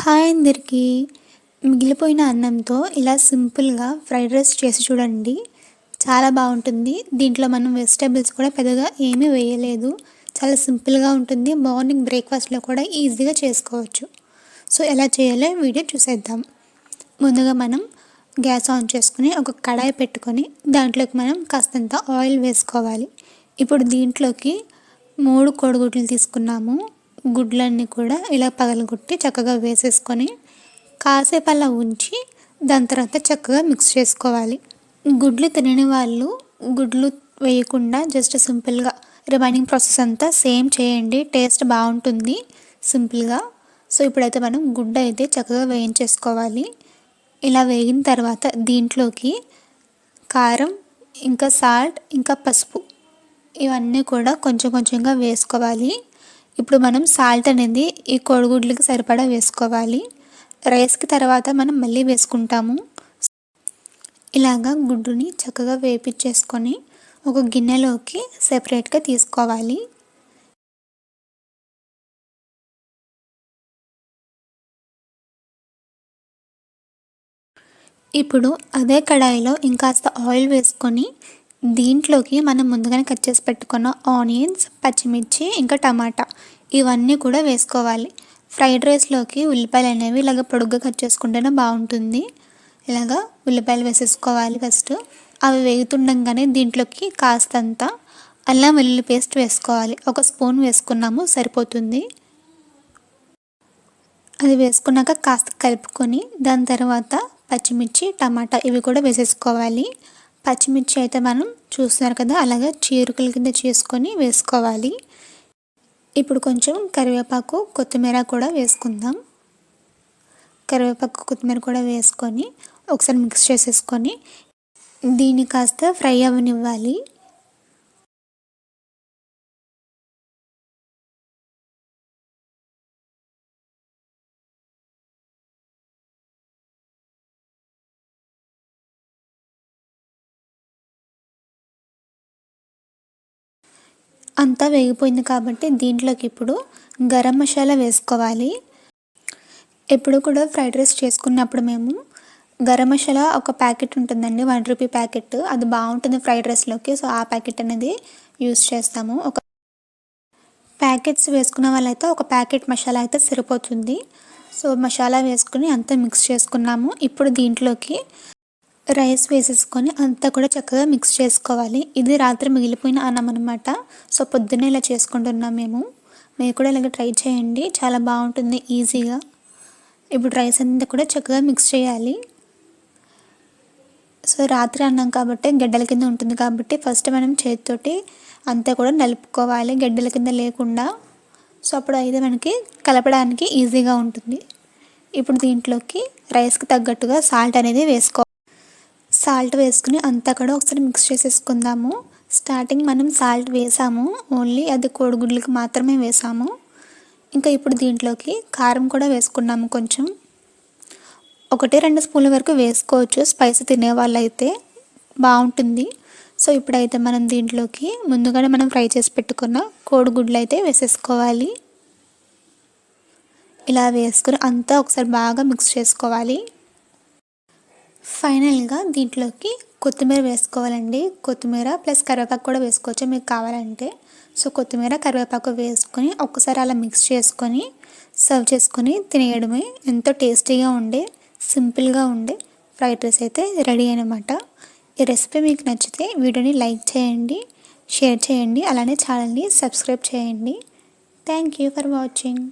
Hi అందరికీ. మిగిలిపోయిన అన్నంతో ఇలా సింపుల్గా ఫ్రైడ్ రైస్ చేసి చూడండి. చాలా బాగుంటుంది. దీంట్లో మనం వెజిటేబుల్స్ కూడా పెద్దగా ఏమీ వేయలేదు. చాలా సింపుల్గా ఉంటుంది. మార్నింగ్ బ్రేక్ఫాస్ట్లో కూడా ఈజీగా చేసుకోవచ్చు. సో ఎలా చేయాలో వీడియో చూసేద్దాం. ముందుగా మనం గ్యాస్ ఆన్ చేసుకుని ఒక కడాయి పెట్టుకొని దాంట్లోకి మనం కాస్తంత ఆయిల్ వేసుకోవాలి. ఇప్పుడు దీంట్లోకి మూడు కోడిగుడ్లు తీసుకున్నాము. గుడ్లన్నీ కూడా ఇలా పగలగొట్టి చక్కగా వేసేసుకొని కాసేపు అలా ఉంచి దాని తర్వాత చక్కగా మిక్స్ చేసుకోవాలి. గుడ్లు తినని వాళ్ళు గుడ్లు వేయకుండా జస్ట్ సింపుల్గా రిమైనింగ్ ప్రాసెస్ అంతా సేమ్ చేయండి టేస్ట్ బాగుంటుంది సింపుల్గా సో ఇప్పుడైతే మనం గుడ్డ అయితే చక్కగా వేయించేసుకోవాలి. ఇలా వేగిన తర్వాత దీంట్లోకి కారం ఇంకా సాల్ట్ ఇంకా పసుపు ఇవన్నీ కూడా కొంచెం కొంచెంగా వేసుకోవాలి. ఇప్పుడు మనం సాల్ట్ అనేది ఈ కోడిగుడ్లకి సరిపడా వేసుకోవాలి. రైస్కి తర్వాత మనం మళ్ళీ వేసుకుంటాము. ఇలాగా గుడ్డుని చక్కగా వేపించేసుకొని ఒక గిన్నెలోకి సెపరేట్గా తీసుకోవాలి. ఇప్పుడు అదే కడాయిలో ఇంకాస్త ఆయిల్ వేసుకొని దీంట్లోకి మనం ముందుగానే కట్ చేసి పెట్టుకున్న ఆనియన్స్ పచ్చిమిర్చి ఇంకా టమాటా ఇవన్నీ కూడా వేసుకోవాలి. ఫ్రైడ్ రైస్లోకి ఉల్లిపాయలు అనేవి ఇలాగ పొడుగ్గా కట్ చేసుకుంటేనే బాగుంటుంది. ఇలాగా ఉల్లిపాయలు వేసేసుకోవాలి ఫస్ట్. అవి వేగుతుండగానే దీంట్లోకి కాస్తంత అల్లం వెల్లుల్లి పేస్ట్ వేసుకోవాలి. ఒక స్పూన్ వేసుకున్నాము సరిపోతుంది. అది వేసుకున్నాక కాస్త కలుపుకొని దాని తర్వాత పచ్చిమిర్చి టమాటా ఇవి కూడా వేసేసుకోవాలి. పచ్చిమిర్చి అయితే మనం చూస్తున్నారు కదా అలాగే చీరుకల కింద చేసుకొని వేసుకోవాలి. ఇప్పుడు కొంచెం కరివేపాకు కొత్తిమీర కూడా వేసుకుందాం. కరివేపాకు కొత్తిమీర కూడా వేసుకొని ఒకసారి మిక్స్ చేసేసుకొని దీన్ని కాస్త ఫ్రై అవ్వనివ్వాలి. అంతా వేగిపోయింది కాబట్టి దీంట్లోకి ఇప్పుడు గరం మసాలా వేసుకోవాలి. ఎప్పుడు కూడా ఫ్రైడ్ రైస్ చేసుకున్నప్పుడు మేము గరం మసాలా ఒక ప్యాకెట్ ఉంటుందండి వన్ రూపీ ప్యాకెట్. అది బాగుంటుంది ఫ్రైడ్ రైస్లోకి. సో ఆ ప్యాకెట్ అనేది యూస్ చేస్తాము. ఒక ప్యాకెట్స్ వేసుకున్న వాళ్ళైతే ఒక ప్యాకెట్ మసాలా అయితే సరిపోతుంది. సో మసాలా వేసుకుని అంతా మిక్స్ చేసుకున్నాము. ఇప్పుడు దీంట్లోకి రైస్ వేసేసుకొని అంతా కూడా చక్కగా మిక్స్ చేసుకోవాలి. ఇది రాత్రి మిగిలిపోయిన అన్నం అనమాట సో పొద్దున్నే ఇలా చేసుకుంటున్నాం మేము. మీరు కూడా ఇలాగ ట్రై చేయండి. చాలా బాగుంటుంది ఈజీగా. ఇప్పుడు రైస్ అంతా కూడా చక్కగా మిక్స్ చేయాలి. సో రాత్రి అన్నం కాబట్టి గడ్డల కింద ఉంటుంది కాబట్టి ఫస్ట్ మనం చేతితోటి అంతా కూడా నలుపుకోవాలి. గడ్డల కింద లేకుండా. సో అప్పుడు అయితే మనకి కలపడానికి ఈజీగా ఉంటుంది. ఇప్పుడు దీంట్లోకి రైస్కి తగ్గట్టుగా సాల్ట్ అనేది వేసుకోవాలి. సాల్ట్ వేసుకుని అంతా కూడా ఒకసారి మిక్స్ చేసేసుకుందాము. స్టార్టింగ్ మనం సాల్ట్ వేసాము. ఓన్లీ అది కోడిగుడ్లకి మాత్రమే వేసాము. ఇంకా ఇప్పుడు దీంట్లోకి కారం కూడా వేసుకున్నాము కొంచెం. ఒకటి రెండు స్పూన్ల వరకు వేసుకోవచ్చు. స్పైసీ తినే వాళ్ళైతే బాగుంటుంది. సో ఇప్పుడైతే మనం దీంట్లోకి ముందుగానే మనం ఫ్రై చేసి పెట్టుకున్న కోడిగుడ్లు అయితే వేసేసుకోవాలి. ఇలా వేసుకుని అంతా ఒకసారి బాగా మిక్స్ చేసుకోవాలి. ఫైనల్గా దీంట్లోకి కొత్తిమీర వేసుకోవాలండి. కొత్తిమీర ప్లస్ కరివేపాకు కూడా వేసుకోవచ్చు మీకు కావాలంటే. సో కొత్తిమీర కరివేపాకు వేసుకొని ఒక్కసారి అలా మిక్స్ చేసుకొని సర్వ్ చేసుకొని తినేయడమే ఎంతో టేస్టీగా ఉండే సింపుల్గా ఉండే ఫ్రైడ్ రైస్ అయితే రెడీ అనమాట ఈ రెసిపీ మీకు నచ్చితే వీడియోని లైక్ చేయండి షేర్ చేయండి అలానే ఛానల్ని సబ్స్క్రైబ్ చేయండి. Thank you for watching.